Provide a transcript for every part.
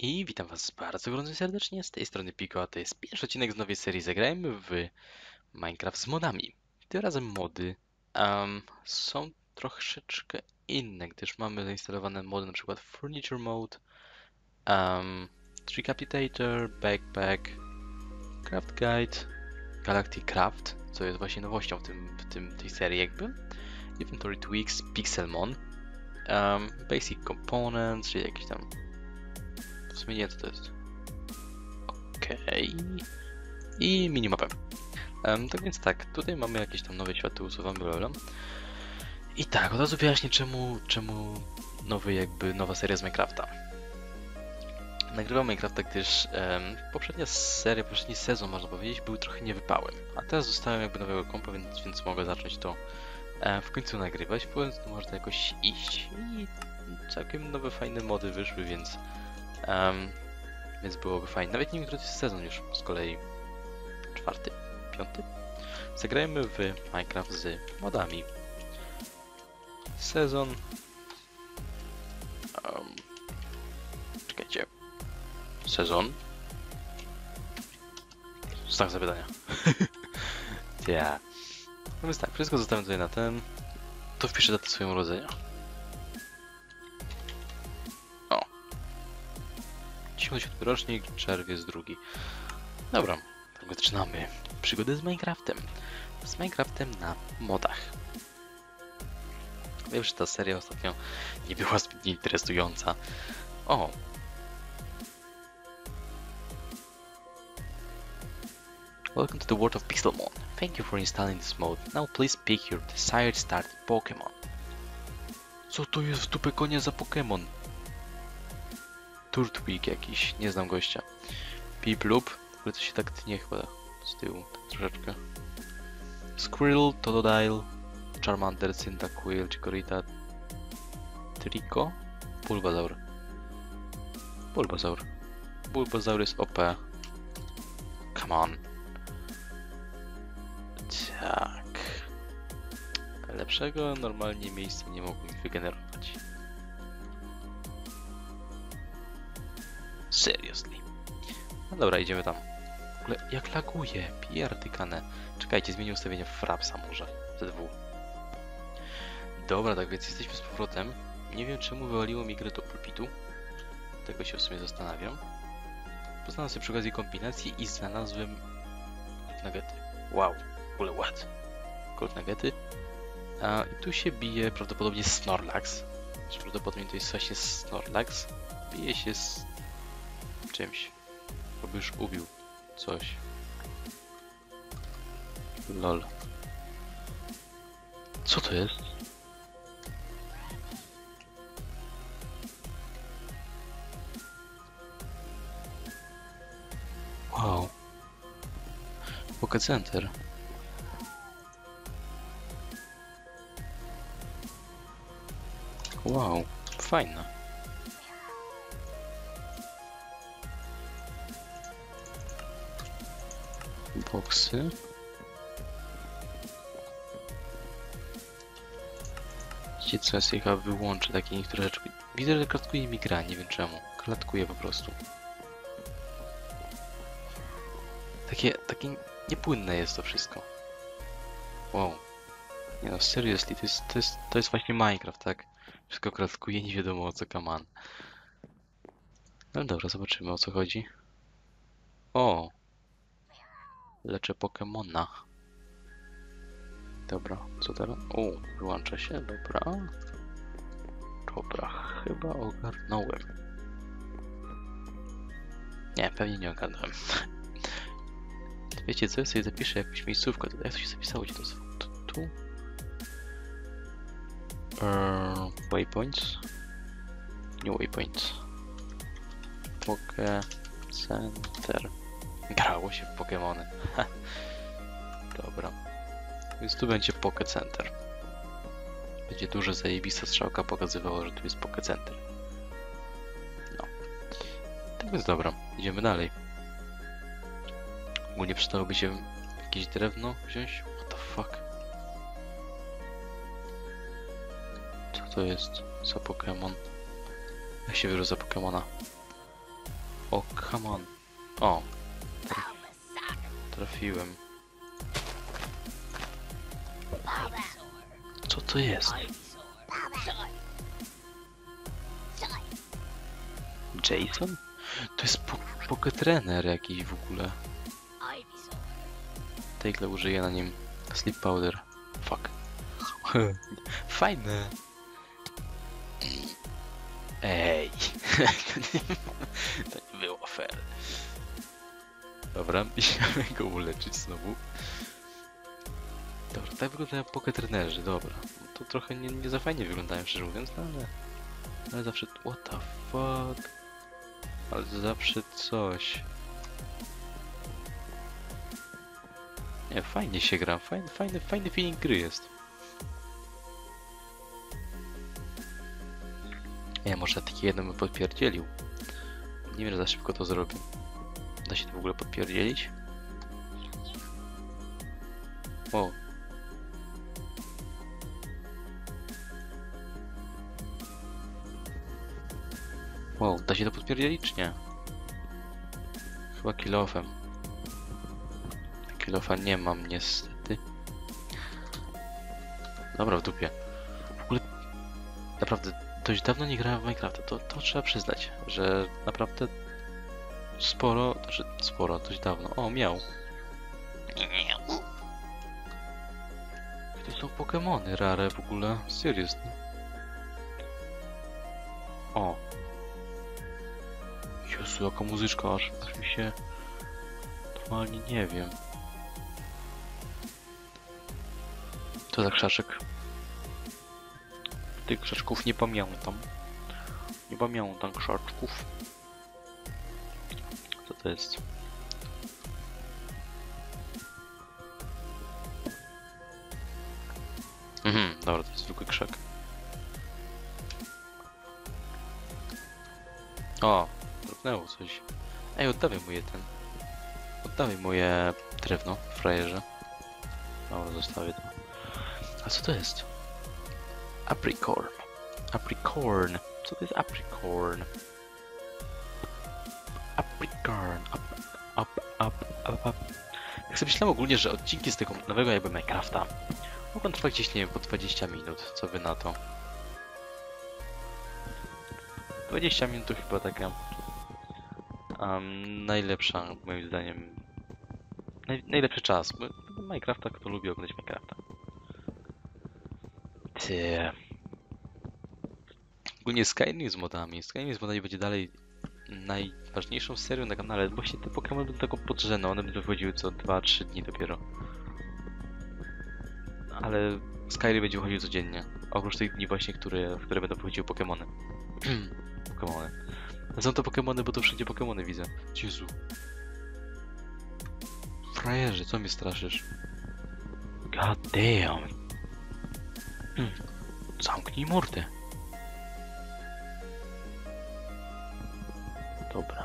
I witam was bardzo gorąco serdecznie, z tej strony Piko, a to jest pierwszy odcinek z nowej serii Zagrajmy w Minecraft z modami. Tym razem mody em, są troszeczkę inne, gdyż mamy zainstalowane mody przykład Furniture Mode, um, Decapitator, Backpack, Craft Guide, Galactic Craft, co jest właśnie nowością w, tym, w tym, tej serii jakby, Inventory Tweaks, Pixelmon, um, Basic Components, czyli jakieś tam w sumie nie co to jest. Okej. I minimapę. Um, tak więc tak, tutaj mamy jakieś tam nowe światy, usuwamy lolem. I tak, od razu wyjaśnię czemu, czemu nowy jakby, nowa seria z Minecrafta. Nagrywam Minecrafta, gdyż em, poprzednia seria, poprzedni sezon można powiedzieć, był trochę niewypałem. A teraz dostałem jakby nowego kompa, więc, więc mogę zacząć to e, w końcu nagrywać. W końcu można jakoś iść. I całkiem nowe, fajne mody wyszły, więc Em, więc byłoby fajnie. Nawet nie wiem, który to jest sezon już z kolei. Czwarty? Piąty? Zagrajmy w Minecraft z modami. Sezon. Um, czekajcie. Sezon. Znak zapytania. ja. No więc tak, wszystko zostawiam tutaj na ten. To wpiszę datę swojego urodzenia. 97 rocznik, czerwiec drugi. Dobra, zaczynamy przygodę z Minecraftem. Z Minecraftem na modach. Wiem, że ta seria ostatnio nie była zbyt interesująca. O! Welcome to the world of Pixelmon. Thank you for installing this mode. Now please pick your desired starter Pokémon. Co to jest w dupę konia za Pokémon? Turtwig jakiś, nie znam gościa. Piplup, ale to się tak tnie chyba z tyłu, tak troszeczkę. Squirrel, Totodile, Charmander, Cyndaquil, Chikorita, Trico, Bulbasaur. Bulbasaur. Bulbasaur jest OP. Come on. Tak. Lepszego normalnie miejsca nie mogłem wygenerować. Dobra, idziemy tam. W ogóle jak laguje, pierdykane. Czekajcie, zmienię ustawienie Frapsa może. ZW. Dobra, tak więc jesteśmy z powrotem. Nie wiem czemu wywaliło mi grę do pulpitu. Tego się w sumie zastanawiam. Poznałem sobie przy okazji kombinację i znalazłem Gold Nuggety. Wow, w ogóle what? Gold Nuggety. A, tu się bije prawdopodobnie Snorlax. Prawdopodobnie to jest właśnie Snorlax. Bije się z czymś. Bo już ubił coś. Lol. Co to jest? Wow. Pocket Center. Wow, fajne. Boksy. Wiecie co, ja sobie chyba wyłączę takie niektóre rzeczy. Widzę, że klatkuje mi gra, nie wiem czemu. Klatkuje po prostu. Takie, takie niepłynne jest to wszystko. Wow. Nie no, seriously, to jest, to jest, to jest właśnie Minecraft, tak? Wszystko klatkuje, nie wiadomo o co kaman. No dobra, zobaczymy o co chodzi. O, Leczę Pokemona. Dobra, co teraz? O, wyłącza się, dobra. Dobra, chyba ogarnąłem. Nie, pewnie nie ogarnąłem. Wiecie co, ja sobie zapiszę jakąś miejscówkę. Jak to się zapisało? Gdzie to jest? Tu? Eee, waypoints? Nie waypoints. Poke Center. Grało się w Pokémony. Dobra. Więc tu będzie Poké Center. Będzie duże zajebista strzałka pokazywało, że tu jest Poké Center. No. Tak więc dobra, idziemy dalej. Ogólnie przydałoby się jakieś drewno wziąć? What the fuck? Co to jest za Pokémon? Jak się wyrósł za Pokémona? O, come on. O. Trafiłem. Co to jest? Jason? To jest po Poketrener jakiś w ogóle. Tagle użyje na nim sleep powder. Fuck. Fajne. Ej. to nie było fair. Dobra, musimy go uleczyć znowu. Dobra, tak wyglądają poketrenerzy, dobra. To trochę nie, nie za fajnie wyglądają, szczerze mówiąc, no ale... Ale zawsze... What the fuck? Ale zawsze coś. Nie, fajnie się gra, fajny, fajny, fajny feeling gry jest. Nie, może taki jeden bym podpierdzielił. Nie wiem, za szybko to zrobię. Da się to w ogóle podpierdzielić? Wow. Wow, da się to podpierdzielić czy nie? Chyba kilofem. Kilofa nie mam niestety. Dobra, w dupie. W ogóle naprawdę dość dawno nie grałem w Minecrafta, to, to trzeba przyznać, że naprawdę sporo, znaczy sporo, dość dawno. O, miał. To są Pokemony rare w ogóle, seriously. O. Jezu, jaka muzyczka, aż, aż mi się... Normalnie nie wiem. Co za krzaczek? Tych krzaczków nie pamiętam. Nie pamiętam krzaczków. To jest? Mhm, dobra, to jest zwykły krzak. O, drobnęło coś. Ej, oddawaj mu je ten. Oddawaj moje drewno, frajerze. Dobra, zostawię to. A co to jest? Apricorn. Apricorn. Co to jest? Apricorn. Myślałem ogólnie, że odcinki z tego nowego jakby Minecrafta mogą trwać gdzieś, nie wiem, po 20 minut. Co wy na to? 20 minut to chyba taka um, najlepsza, moim zdaniem. Naj, najlepszy czas. Minecrafta, kto lubi oglądać Minecrafta. Ty. Ogólnie Skyrim z modami. Skyrim z modami będzie dalej najważniejszą serią na kanale. Właśnie te Pokémon będą taką podrzeną. One będą wychodziły co 2-3 dni dopiero. Ale Skyrim będzie wychodził codziennie. Oprócz tych dni właśnie, które, w które będą wychodziły Pokémony. Pokémony. Są to Pokémony, bo to wszędzie Pokémony widzę. Jezu. Frajerze, co mnie straszysz? God damn. Hmm. Zamknij mordę.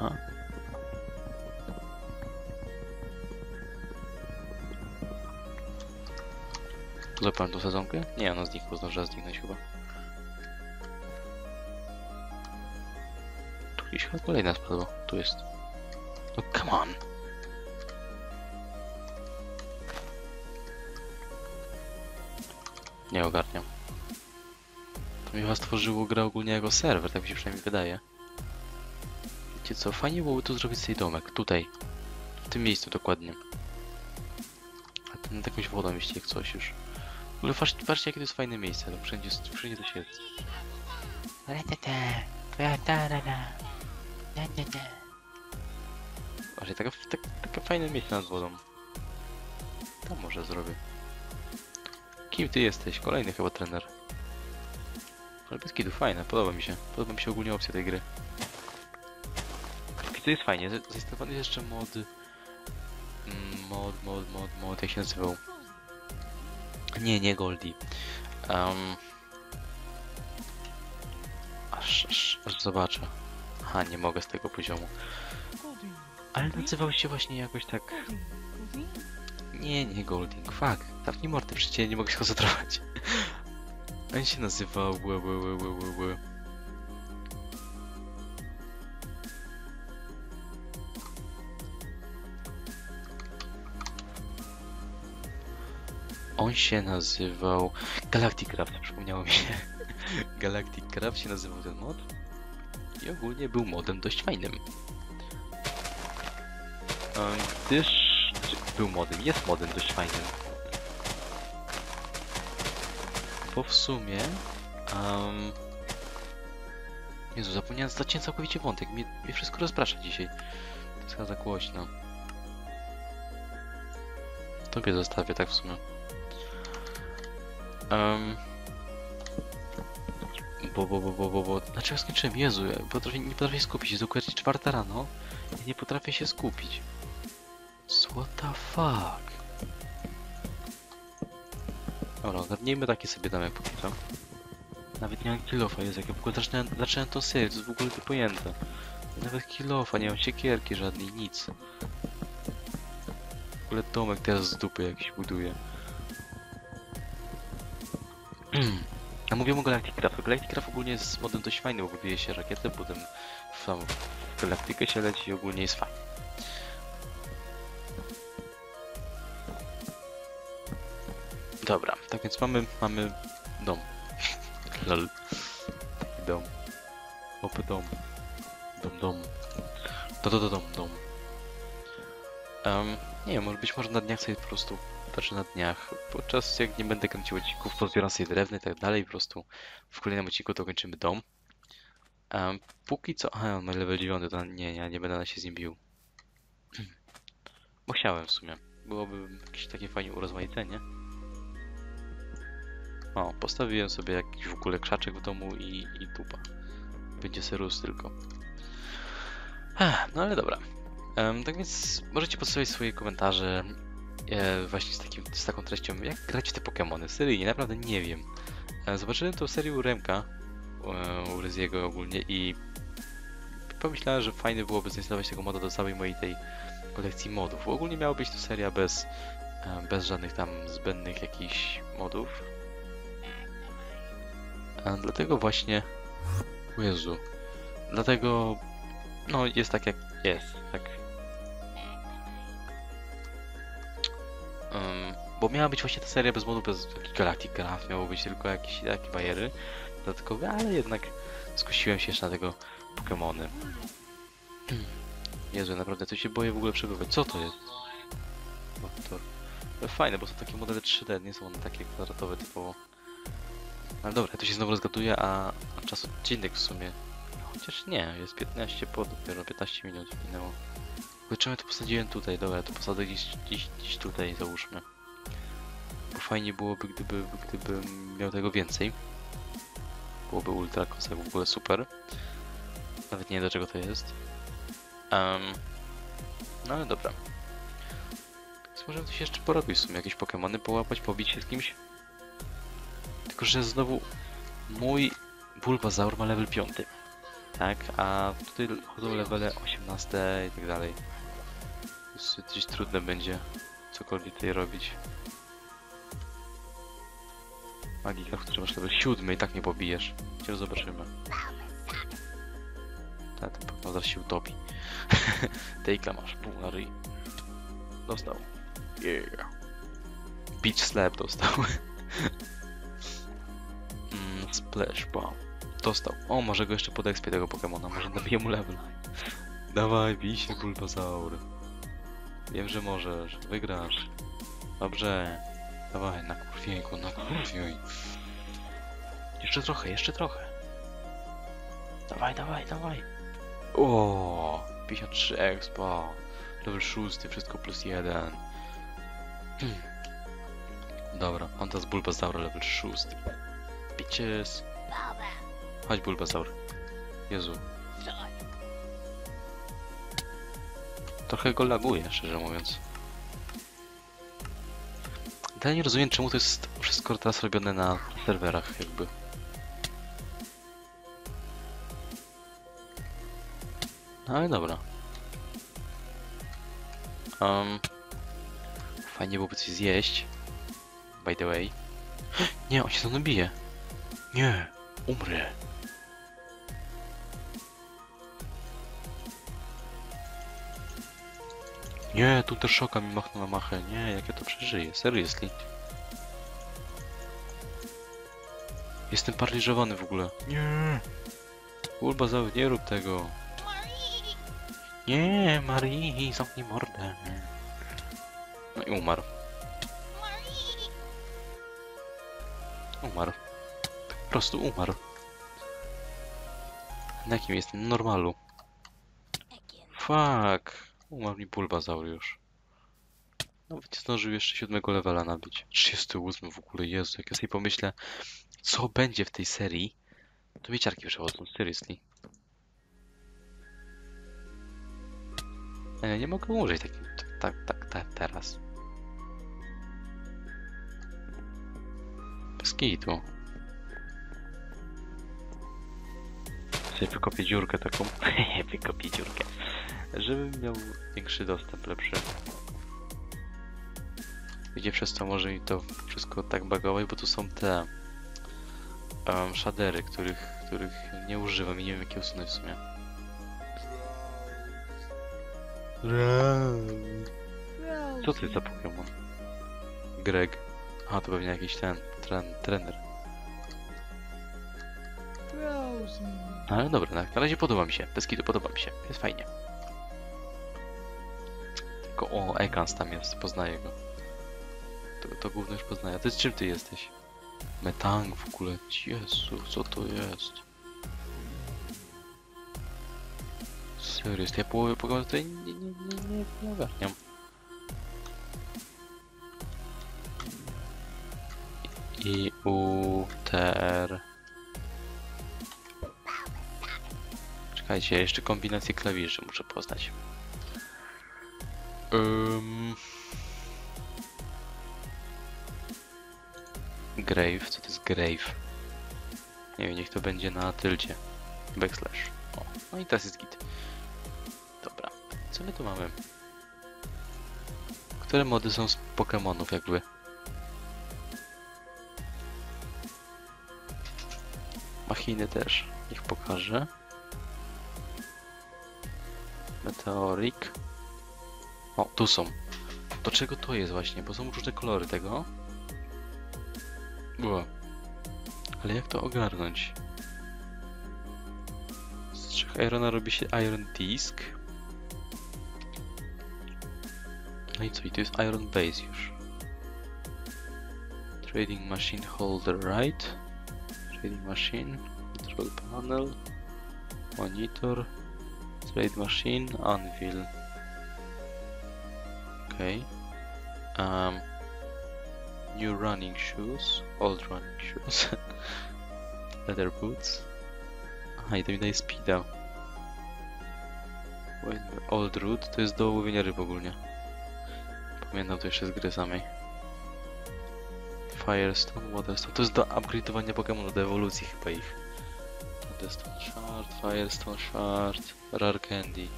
Dobra. Złapałem tą sezonkę? Nie, ona znikła, zdążyła zniknąć chyba. Tu gdzieś chyba kolejna spadła. Tu jest. No come on! Nie ogarniam. To mi chyba stworzyło grę ogólnie jako serwer, tak mi się przynajmniej wydaje. Wiecie co, fajnie byłoby tu zrobić sobie domek, tutaj. W tym miejscu dokładnie. A ten nad jakąś wodą mieści jak coś już. W ogóle patrzcie, jakie to jest fajne miejsce, no wszędzie, wszędzie to się jest. Właśnie taka, tak, takie fajne miejsce nad wodą. Tam może zrobię. Kim ty jesteś? Kolejny chyba trener. Ale bez kidu, fajne, podoba mi się. Podoba mi się ogólnie opcja tej gry. To jest fajnie, z- zainstalowany jest jeszcze mod... mm, Mod, mod, mod, mod, jak się nazywał? Nie, nie Goldie. Um, aż, aż, aż zobaczę. Aha, nie mogę z tego poziomu. Ale nazywał się właśnie jakoś tak... Nie, nie Golding, fuck. Zamknij mordę, przecież nie mogę się koncentrować. On się nazywał... On się nazywał Galactic Craft, przypomniało mi się. Galactic Craft się nazywał ten mod. I ogólnie był modem dość fajnym. Gdyż był modem, jest modem dość fajnym. Bo w sumie. Um, Jezu, zapomniałem zaciąć całkowicie wątek. Mnie, mnie wszystko rozprasza dzisiaj. To jest chyba za głośno. Tobie zostawię, tak w sumie. Um, bo, bo, bo, bo, bo, bo. Dlaczego ja skończyłem? Jezu, ja potrafię, nie potrafię skupić. Jest dokładnie czwarta rano. i nie potrafię się skupić. What the fuck? Dobra, ogarnijmy taki sobie domek póki co. Nawet nie mam kilofa, jest jak ja w ogóle zaczynałem, zaczynałem tą serię, to jest w ogóle niepojęte. Nawet kilofa, nie mam siekierki żadnej, nic. W ogóle domek teraz z dupy jakiś buduje. A mówię o Galactic Craft. Galactic Craft ogólnie jest modem dość fajny, bo buduje się rakietę, potem w, galaktykę się leci i ogólnie jest fajny. Dobra, tak więc mamy, mamy dom. Lol. Taki dom. Opy dom. Dom, dom. Do, do, do, dom, dom. Um, nie wiem, może być może na dniach sobie po prostu, znaczy na dniach, podczas jak nie będę kręcił odcinków, pozbieram sobie drewno i tak dalej, po prostu w kolejnym odcinku to kończymy dom. Um, póki co, aha, on level 9, to nie, ja nie będę się z nim bił. Bo chciałem w sumie. Byłoby jakieś takie fajne urozmaicenie. O, postawiłem sobie jakiś w ogóle krzaczek w domu i, i dupa. Będzie serus tylko. Ech, no ale dobra. Em, tak więc możecie podstawić swoje komentarze e, właśnie z, takim, z taką treścią, jak grać w te Pokémony. Seryjnie, naprawdę nie wiem. E, zobaczyłem to serię u Remka, e, u Ryziego ogólnie i pomyślałem, że fajnie byłoby zainstalować tego moda do całej mojej tej kolekcji modów. Ogólnie miała być to seria bez, e, bez żadnych tam zbędnych jakichś modów. A dlatego właśnie... Jezu. Dlatego... No, jest tak jak jest, tak. Um, bo miała być właśnie ta seria bez modu, bez Galactic Craft, miało być tylko jakieś takie bajery dodatkowe, ale jednak skusiłem się jeszcze na tego Pokémony. Jezu, naprawdę, to się boję w ogóle przebywać. Co to jest? No, fajne, bo są takie modele 3D, nie są one takie kwadratowe typowo. Ale dobra, ja tu się znowu rozgaduję, a, a czas odcinek w sumie. Chociaż nie, jest 15 po dopiero 15 minut minęło. Tylko czemu to posadziłem tutaj? Dobra, to posadzę gdzieś, gdzieś, gdzieś tutaj, załóżmy. Bo fajnie byłoby, gdyby, gdybym miał tego więcej. Byłoby ultra kozak, w ogóle super. Nawet nie wiem do czego to jest. Um, no ale dobra. Więc możemy coś jeszcze porobić w sumie, jakieś Pokemony połapać, pobić się z kimś. Tylko, że znowu mój Bulbasaur ma level 5. Tak, a tutaj chodzą levele 18 i tak dalej. Dosyć trudne będzie cokolwiek tutaj robić. Magika, w którym masz level 7 i tak nie pobijesz. Cię zobaczymy. Tak, to pewno zaraz się utopi. Tejka masz, pół na ryj. Dostał. Yeah. Beach slap dostał. mm, splash bomb. Dostał. O, może go jeszcze podekspię tego Pokemona, może nabiję mu level. Dawaj, bij się Bulbasaur. Wiem, że możesz, wygrasz. Dobrze. Dawaj, na kurwiej go, na kurwiej. Jeszcze trochę, jeszcze trochę. Dawaj, dawaj, dawaj. O, 53 expa. Level 6, wszystko plus 1. Hmm. Dobra, mam teraz Bulbasaura level 6. Bitches. Chodź Bulbasaur. Jezu. Trochę go laguje, szczerze mówiąc. Ale nie rozumiem, czemu to jest wszystko teraz robione na serwerach, jakby. No ale dobra. Um, fajnie byłoby coś zjeść. By the way. Nie, on się za mną bije. Nie, umrę. Nie, tu też szoka mi machnął na machę. Nie, jak ja to przeżyję. Seriously. Jestem paraliżowany w ogóle. Nie. Bulbazaur, nie rób tego. Nie, Marii, zamknij mordę. No i umarł. Umarł. Po prostu umarł. Na jakim jestem? Normalu. Fuck. Umarł mi Bulbazaur już. Nawet nie zdążył jeszcze siódmego levela nabić. 38 w ogóle, Jezu, jak ja sobie pomyślę, co będzie w tej serii, to mi ciarki przechodzą, seriously. Ja nie mogę umrzeć tak, tak, tak, tak teraz. Bez kitu. Sobie wykopię dziurkę taką. wykopię dziurkę. Żebym miał większy dostęp, lepszy. Gdzie przez to może mi to wszystko tak bagować, bo tu są te um, shadery, których, których nie używam i nie wiem jakie usunąć w sumie. Co to jest za Pokémon? Greg. A, to pewnie jakiś ten, tren, trener. Ale dobra, na, na razie podoba mi się. Bez kitu podoba mi się. Jest fajnie. Tylko o, Ekans tam jest, poznaję go. To, to gówno już poznaję. Ty z czym ty jesteś? Metang w ogóle. Jezu, co to jest? Serio, ja połowy Pokémon tutaj nie, nie, nie, nie, nie ogarniam. I U T R Czekajcie, jeszcze kombinację klawiszy muszę poznać. Um... Grave, co to jest grave? Nie wiem, niech to będzie na tyldzie. Backslash. O, no i teraz jest git. Dobra, co my tu mamy? Które mody są z Pokémonów jakby? Machiny też, niech pokażę. Meteorik. O, tu są. Do czego to jest właśnie? Bo są różne kolory tego. Było. Ale jak to ogarnąć? Z trzech Irona robi się Iron Disc. No i co? I to jest Iron Base już. Trading Machine Holder Right. Trading Machine. Control Panel. Monitor. Trade Machine. Anvil. Okay. Um, new running shoes. Old running shoes. Leather boots. Aha, i to mi daje speeda. Old root to jest do łowienia ryb ogólnie. Pamiętam to jeszcze z gry samej. Firestone, Waterstone. To jest do upgrade'owania Pokémonu, do ewolucji chyba ich. Waterstone Shard, Firestone Shard, Rare Candy.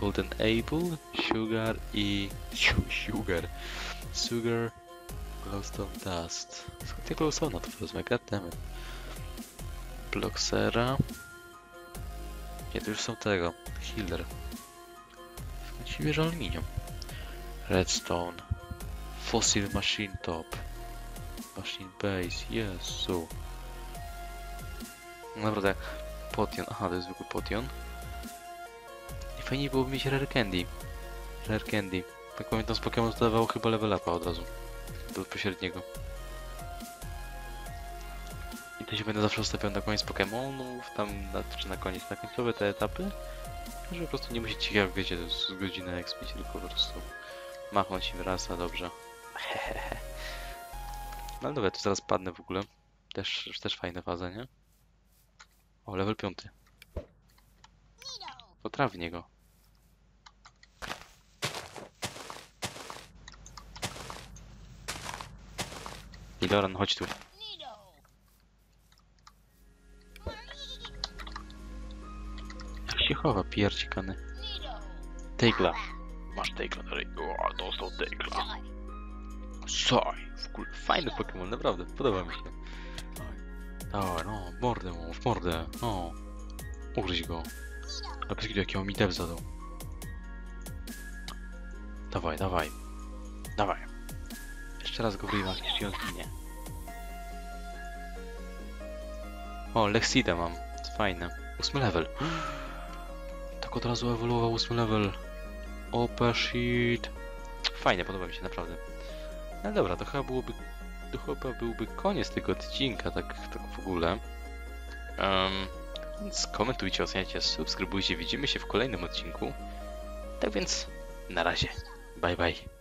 Golden Apple, Sugar. Su- Sugar. Sugar, Glowstone Dust. Skąd ja Glowstone'a to wezmę? Goddammit. Bloxera. Nie, to już są tego. Healer. Właściwie, że aluminium. Redstone. Fossil Machine Top. Machine Base. Jezu. No Naprawdę. Potion. Aha, to jest zwykły potion. Fajnie byłoby mieć Rare Candy. Rare Candy. Tak pamiętam z Pokémon to dawało chyba level upa od razu. Do pośredniego. I to się będę zawsze ustawiał na koniec Pokémonów, tam na, czy na koniec, na końcowe te etapy. Że po prostu nie musicie, jak wiecie, jest godzinę expić, tylko po prostu machnąć im raz, a dobrze. No ale dobra, to zaraz padnę w ogóle. Też, też fajna faza, nie? O, level 5. Potrawi niego. Nidoran, chodź tu. Jak się chowa, piercikany. Tejkla. Masz Tejkla ryj. O, dostał Tejkla. Saj. W fajny Pokémon, naprawdę. Podoba mi się. Dawaj, no, mordę mu, w mordę. No. Ugryź go. Ale bez jakiego mi dev zadał. Dawaj, dawaj. Dawaj. Jeszcze raz go wyjmę, jeśli on zginie. O, Lexida mam. Fajne. Ósmy level. Tak od razu ewoluował ósmy level. Opa shit. Fajnie, podoba mi się, naprawdę. No dobra, to chyba byłoby... To chyba byłby koniec tego odcinka, tak, tak w ogóle. Um, więc komentujcie, oceniajcie, subskrybujcie. Widzimy się w kolejnym odcinku. Tak więc, na razie. Bye bye.